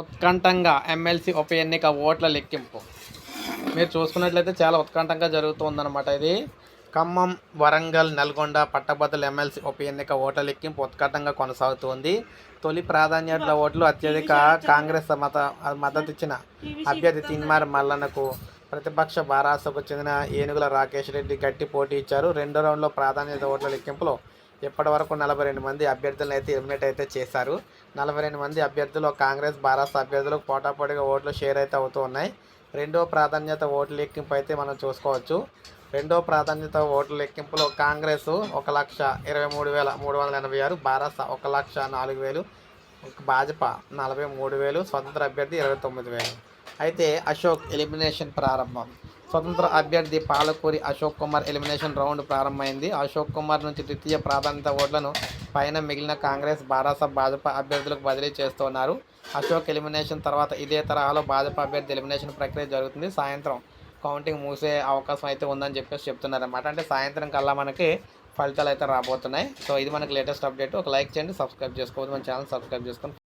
ఉత్కంఠంగా MLC ఉప ఎన్నిక ఓట్ల లెక్కింపు. మీరు చూసుకున్నట్లయితే చాలా ఉత్కంఠంగా జరుగుతుందన్నమాట ఇది. ఖమ్మం వరంగల్ నల్గొండ పట్టభద్రుల ఎమ్మెల్సీ ఉప ఎన్నిక ఓట్ల లెక్కింపు ఉత్కంఠంగా కొనసాగుతోంది. తొలి ప్రాధాన్యతల ఓట్లు అత్యధిక కాంగ్రెస్ మత మద్దతు ఇచ్చిన అభ్యర్థి తిన్మార్ మల్లన్నకు ప్రతిపక్ష బారాసకు చెందిన ఏనుగుల రాకేష్ రెడ్డి గట్టి పోటీ ఇచ్చారు. రెండో రౌండ్లో ప్రాధాన్యత ఓట్ల లెక్కింపులో ఇప్పటి వరకు నలభై రెండు మంది అభ్యర్థులను అయితే ఎలిమినేట్ అయితే చేశారు. నలభై రెండు మంది అభ్యర్థులు కాంగ్రెస్ బారాస అభ్యర్థులకు పోటాపోటీగా ఓట్లు షేర్ అయితే అవుతూ ఉన్నాయి. రెండో ప్రాధాన్యత ఓట్ల లెక్కింపు అయితే మనం చూసుకోవచ్చు. రెండో ప్రాధాన్యత ఓట్ల లెక్కింపులో కాంగ్రెస్ ఒక లక్ష ఇరవై మూడు వేల మూడు వందల ఎనభై ఆరు భారత ఒక లక్ష నాలుగు వేలు భాజపా నలభై మూడు వేలు స్వతంత్ర అభ్యర్థి ఇరవై తొమ్మిది వేలు. అయితే అశోక్ ఎలిమినేషన్ ప్రారంభం. స్వతంత్ర అభ్యర్థి పాలకూరి అశోక్ కుమార్ ఎలిమినేషన్ రౌండ్ ప్రారంభమైంది. అశోక్ కుమార్ నుంచి ద్వితీయ ప్రాధాన్యత ఓట్లను పైన మిగిలిన కాంగ్రెస్ బారాస భాజపా అభ్యర్థులకు బదిలీ చేస్తున్నారు. అశోక్ ఎలిమినేషన్ తర్వాత ఇదే తరహాలో భాజపా అభ్యర్థి ఎలిమినేషన్ ప్రక్రియ జరుగుతుంది. సాయంత్రం కౌంటింగ్ మూసే అవకాశం అయితే ఉందని చెప్పేసి చెప్తున్నారు అనమాట అంటే సాయంత్రం కల్లా మనకి ఫలితాలు అయితే రాబోతున్నాయి. సో ఇది మనకి లేటెస్ట్ అప్డేట్. ఒక లైక్ చేయండి సబ్స్క్రైబ్ చేసుకోవద్దు. మన ఛానల్ సబ్స్క్రైబ్ చేసుకొని